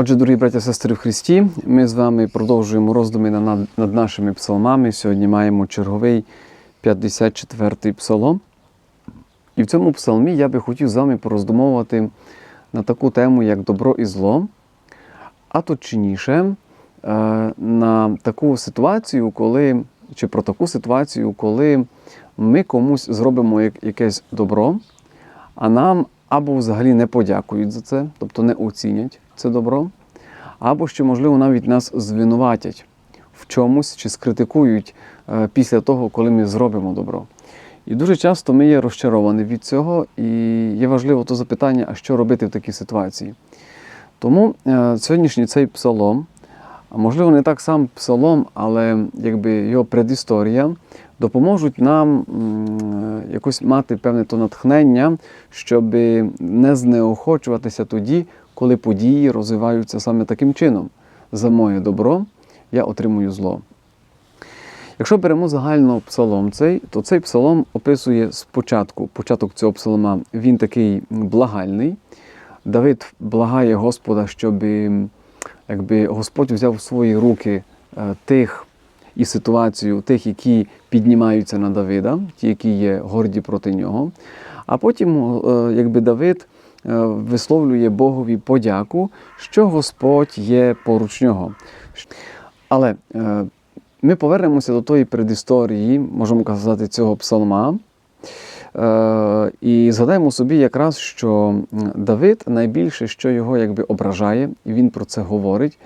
Отже, дорогі браття і сестри в Христі, ми з вами продовжуємо роздуми над, над нашими псалмами. Сьогодні маємо черговий 54-й псалом. І в цьому псалмі я би хотів з вами пороздумовувати на таку тему, як добро і зло, а точніше, е, на таку ситуацію, коли, чи про таку ситуацію, коли ми комусь зробимо якесь добро, а нам або взагалі не подякують за це, тобто не оцінять це добро, або що, можливо, навіть нас звинуватять в чомусь чи скритикують е, після того, коли ми зробимо добро. І дуже часто ми є розчаровані від цього, і є важливо то запитання, а що робити в такій ситуації. Тому е, сьогоднішній цей псалом, а можливо, не так сам псалом, але якби його предісторія, допоможуть нам якось мати певне то натхнення, щоб не знеохочуватися тоді, коли події розвиваються саме таким чином. За моє добро я отримую зло. Якщо беремо загально псалом цей, то цей псалом описує спочатку, початок цього псалома, він такий благальний. Давид благає Господа, щоб якби, Господь взяв в свої руки е, тих і ситуацію, тих, які піднімаються на Давида, ті, які є горді проти нього. А потім е, якби Давид висловлює Богові подяку, що Господь є поруч нього. Але е, ми повернемося до тої предісторії, можемо казати, цього псалма. Е, і згадаємо собі якраз, що Давид найбільше, що його якби ображає, і він про це говорить.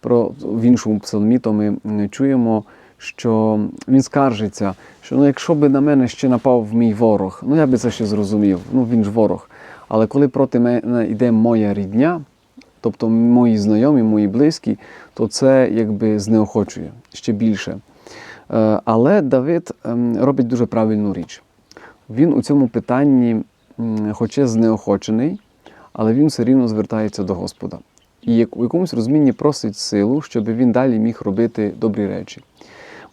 Про, в іншому псалмі, то ми чуємо, що він скаржиться, що ну, якщо би на мене ще напав мій ворог, ну я би це ще зрозумів, ну він ж ворог. Але коли проти мене йде моя рідня, тобто мої знайомі, мої близькі, то це якби знеохочує ще більше. Е, Але Давид ем, робить дуже правильну річ. Він у цьому питанні, хоча знеохочений, але він все рівно звертається до Господа. І у якомусь розумінні просить силу, щоб він далі міг робити добрі речі.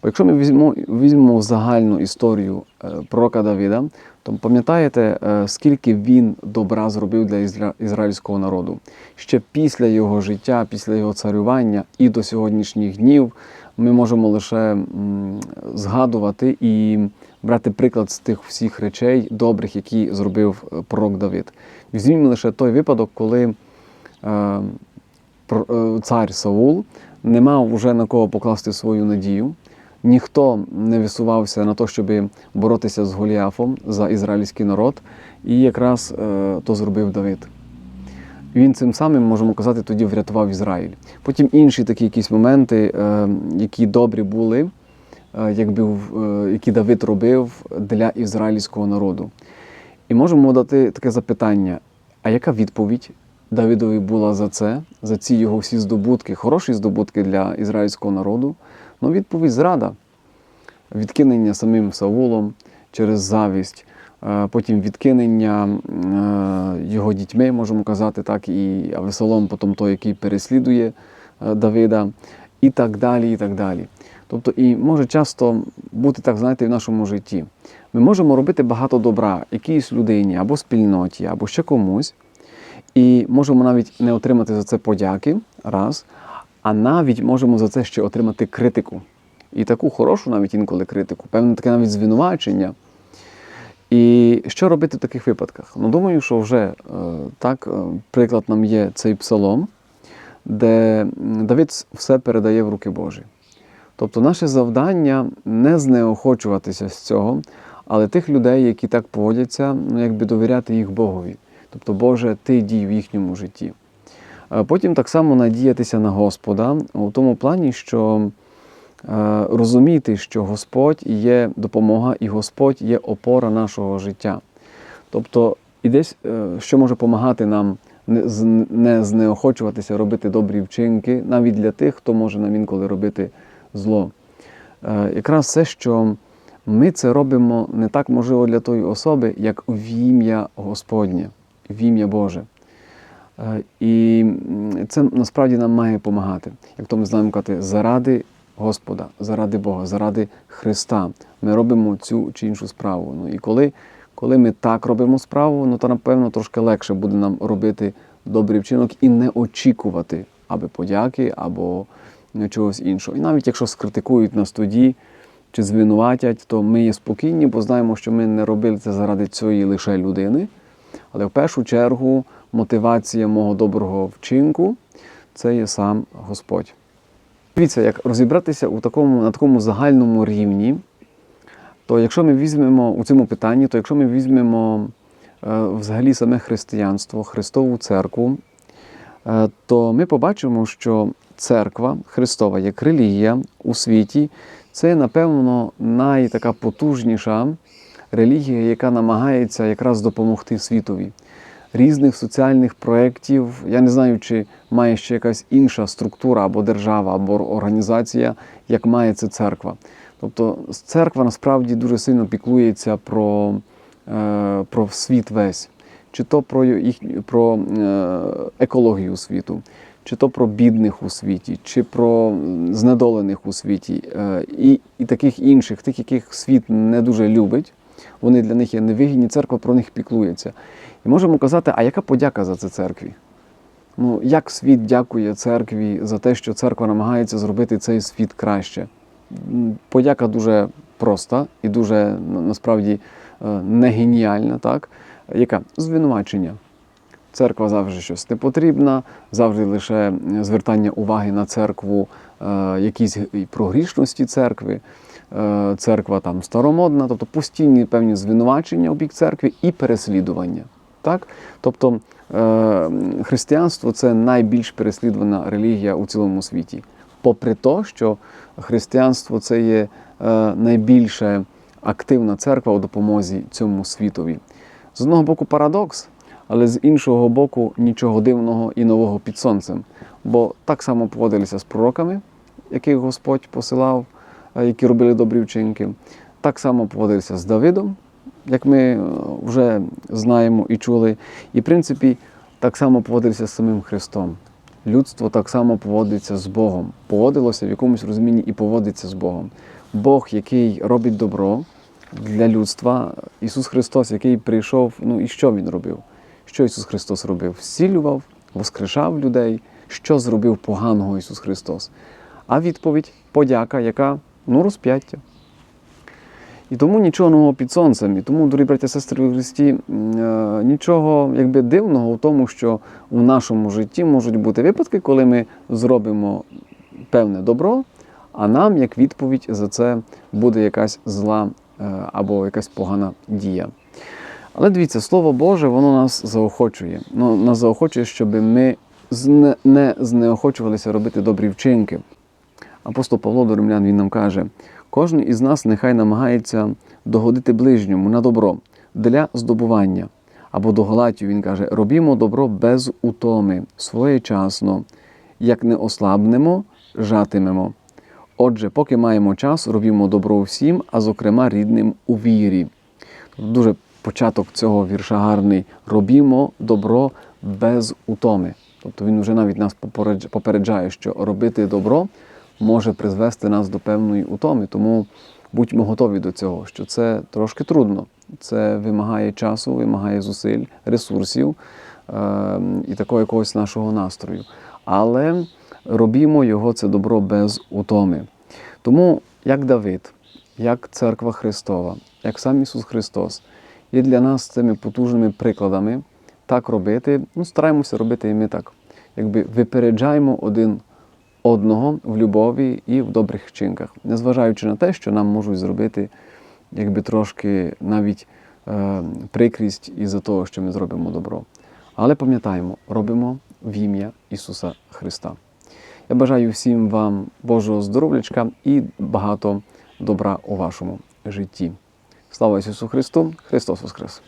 Бо якщо ми візьмемо, візьмемо загальну історію е, пророка Давіда, то пам'ятаєте, е, скільки він добра зробив для ізра- ізраїльського народу. Ще після його життя, після його царювання і до сьогоднішніх днів ми можемо лише згадувати і брати приклад з тих всіх речей добрих, які зробив е, пророк Давид. Візьмімо лише той випадок, коли е, цар Саул не мав уже на кого покласти свою надію. Ніхто не висувався на те, щоб боротися з Голіафом за ізраїльський народ, і якраз е, то зробив Давид. Він цим самим, можемо казати, тоді врятував Ізраїль. Потім інші такі якісь моменти, е, які добрі були, е, якби, які Давид робив для ізраїльського народу. І можемо дати таке запитання: а яка відповідь Давидові була за це, за ці його всі здобутки, хороші здобутки для ізраїльського народу? Ну, відповідь зрада, відкинення самим Саулом через завість, е, потім відкинення е, його дітьми, можемо казати так, і Авесолом, потім той, який переслідує е, Давида, і так далі. і так далі. Тобто, і може часто бути так, знаєте, в нашому житті. Ми можемо робити багато добра якійсь людині або спільноті, або ще комусь, і можемо навіть не отримати за це подяки, раз, а навіть можемо за це ще отримати критику. І таку хорошу навіть інколи критику, певне таке навіть звинувачення. І що робити в таких випадках? Ну, думаю, що вже е, так, е, приклад нам є цей псалом, де Давид все передає в руки Божі. Тобто наше завдання не знеохочуватися з цього, але тих людей, які так поводяться, ну, якби довіряти їх Богові. Тобто, Боже, ти дій в їхньому житті. Потім так само надіятися на Господа у тому плані, що е, розуміти, що Господь є допомога і Господь є опора нашого життя. Тобто, і десь, е, що може допомагати нам не знеохочуватися робити добрі вчинки, навіть для тих, хто може нам інколи робити зло. Е, Якраз це, що ми це робимо не так можливо для тої особи, як в ім'я Господнє, в ім'я Боже. Е, І це насправді нам має допомагати. Як то ми знаємо казати, заради Господа, заради Бога, заради Христа ми робимо цю чи іншу справу. Ну, і коли, коли ми так робимо справу, ну, то напевно трошки легше буде нам робити добрий вчинок і не очікувати аби подяки або чогось іншого. І навіть якщо скритикують нас тоді чи звинуватять, то ми є спокійні, бо знаємо, що ми не робили це заради цієї лише людини. Але в першу чергу мотивація мого доброго вчинку це є сам Господь. Дивіться, як розібратися у такому, на такому загальному рівні, то якщо ми візьмемо у цьому питанні, то якщо ми візьмемо е, взагалі саме християнство, Христову церкву, е, то ми побачимо, що церква Христова як релігія у світі це, напевно, найтака потужніша релігія, яка намагається якраз допомогти світові. Різних соціальних проєктів. Я не знаю, чи має ще якась інша структура або держава, або організація, як має це церква. Тобто церква насправді дуже сильно піклується про, е, про світ весь, чи то про, їх, про е, екологію світу, чи то про бідних у світі, чи про знедолених у світі, е, і, і таких інших, тих, яких світ не дуже любить. Вони для них є невигідні, церква про них піклується. І можемо казати, а яка подяка за це церкві? Ну, як світ дякує церкві за те, що церква намагається зробити цей світ краще? Подяка дуже проста і дуже насправді е, не геніальна, так? Яка? Звинувачення. Церква завжди щось не потрібна, завжди лише звертання уваги на церкву, е, якісь г- про грішності церкви, е, церква там старомодна, тобто постійні певні звинувачення у бік церкви і переслідування. Так? Тобто е, християнство це найбільш переслідувана релігія у цілому світі. Попри те, що християнство це є е, найбільше активна церква у допомозі цьому світові. З одного боку, парадокс, але з іншого боку, нічого дивного і нового під сонцем. Бо так само поводилися з пророками, яких Господь посилав, е, які робили добрі вчинки. Так само поводилися з Давидом, як ми е, вже знаємо і чули. І, в принципі, так само поводилися з самим Христом. Людство так само поводиться з Богом, поводилося в якомусь розумінні і поводиться з Богом. Бог, який робить добро для людства, Ісус Христос, який прийшов, ну і що Він робив? Що Ісус Христос робив? Зцілював, воскрешав людей. Що зробив поганого Ісус Христос? А відповідь подяка, яка ну розп'яття. І тому нічого нового під сонцем. І тому, дорогі браття сестри в Христі, е, нічого якби дивного в тому, що в нашому житті можуть бути випадки, коли ми зробимо певне добро, а нам, як відповідь за це, буде якась зла е, або якась погана дія. Але дивіться, Слово Боже, воно нас заохочує. Ну, нас заохочує, щоб ми не знеохочувалися робити добрі вчинки. Апостол Павло до римлян він нам каже: кожен із нас нехай намагається догодити ближньому на добро для здобування. Або до Галатів він каже: робімо добро без утоми, своєчасно, як не ослабнемо, жатимемо. Отже, поки маємо час, робімо добро всім, а зокрема рідним у вірі. Дуже початок цього вірша гарний. Робімо добро без утоми. Тобто він вже навіть нас попереджає, що робити добро може призвести нас до певної утоми. Тому будьмо готові до цього, що це трошки трудно. Це вимагає часу, вимагає зусиль, ресурсів е- і такого якогось нашого настрою. Але робімо його це добро без утоми. Тому, як Давид, як Церква Христова, як сам Ісус Христос, є для нас цими потужними прикладами так робити. Ну, стараємося робити і ми так. Якби випереджаємо один одного в любові і в добрих вчинках, незважаючи на те, що нам можуть зробити якби трошки навіть е, прикрість із-за того, що ми зробимо добро. Але пам'ятаємо, робимо в ім'я Ісуса Христа. Я бажаю всім вам Божого здоров'ячка і багато добра у вашому житті. Слава Ісусу Христу! Христос Воскрес!